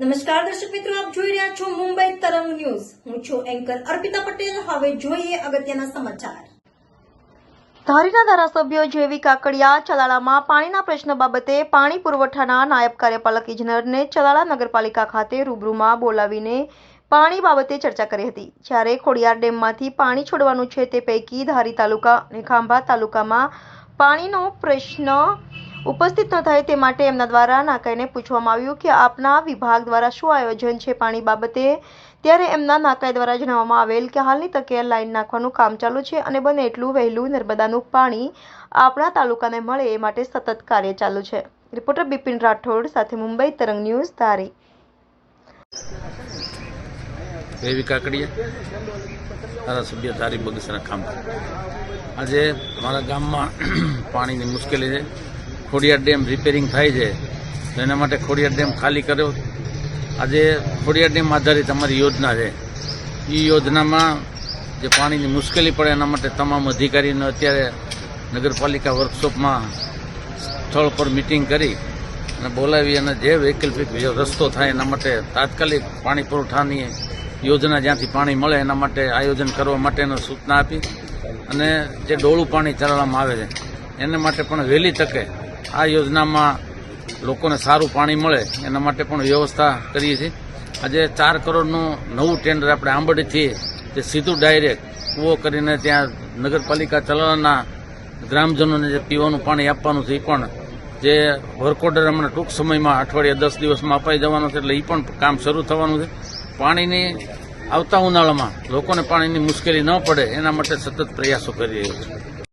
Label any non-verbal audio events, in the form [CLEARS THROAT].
નમસ્કાર, દર્શક મિત્રો, આપ જોઈ રહ્યા છો મુંબઈ તરંગ ન્યૂઝ. હું છું એન્કર અર્પિતા પટેલ. હવે જોઈએ અગત્યના સમાચાર. ધારીના ધારાસભ્ય જેવી કાકડિયા ચલાળામાં પાણીના પ્રશ્ન બાબતે પાણી પુરવઠાના નાયબ કાર્યપાલક ઇજનેરને ચલાળા નગરપાલિકા ખાતે રૂબરૂમાં બોલાવીને પાણી બાબતે ચર્ચા કરી હતી. જ્યારે ખોડિયાર ડેમમાંથી પાણી છોડવાનું છે તે પૈકી ધારી તાલુકા અને ખાંભા તાલુકામાં પાણીનો પ્રશ્ન ઉપસ્થિત ન થાય તે માટે એમના દ્વારા નાકાઈને પૂછવામાં આવ્યું કે આપના વિભાગ દ્વારા શું આયોજન છે પાણી બાબતે? ત્યારે એમના નાકાઈ દ્વારા જણાવવામાં આવેલ કે હાલની તકે લાઈન નાખવાનું કામ ચાલુ છે અને બને એટલું વહેલું નર્મદાનું પાણી આપણા તાલુકાને મળે એ માટે સતત કાર્ય ચાલુ છે. રિપોર્ટર બિપિન રાઠોડ સાથે મુંબઈ તરંગ ન્યૂઝ ધારી. એવી કાકડીયા ધારાસભ્ય તારી બગસરા ખાંભા આજે અમારા ગામમાં [CLEARS THROAT] પાણીની મુશ્કેલી છે. ખોડિયાર ડેમ રિપેરિંગ થાય છે. તો એના માટે ખોડિયાર ડેમ ખાલી કર્યો. આજે ખોડિયાર ડેમ આધારિત અમારી યોજના છે. એ યોજનામાં જે પાણીની મુશ્કેલી પડે એના માટે તમામ અધિકારીને અત્યારે નગરપાલિકા વર્કશોપમાં સ્થળ પર મિટિંગ કરી અને બોલાવી અને જે વૈકલ્પિક રસ્તો થાય એના માટે તાત્કાલિક પાણી પુરવઠાની યોજના જ્યાંથી પાણી મળે એના માટે આયોજન કરવા માટેનો સૂચના આપી અને જે ડોળું પાણી ચલાવવામાં આવે છે, એને માટે પણ વહેલી તકે આ યોજનામાં લોકોને સારું પાણી મળે એના માટે પણ વ્યવસ્થા કરીએ છીએ. આજે ચાર કરોડનું નવું ટેન્ડર આપણે આંબડીથી જે સીધું ડાયરેક્ટ કૂવો કરીને ત્યાં નગરપાલિકા ચલાવવાના ગ્રામજનોને જે પીવાનું પાણી આપવાનું છે એ પણ જે વર્ક ઓર્ડર હમણાં ટૂંક સમયમાં અઠવાડિયા દસ દિવસમાં અપાઈ જવાનું છે એટલે એ પણ કામ શરૂ થવાનું છે. પાણીની આવતા ઉનાળામાં લોકોને પાણીની મુશ્કેલી ન પડે, એના માટે સતત પ્રયાસો કરી રહ્યો છે.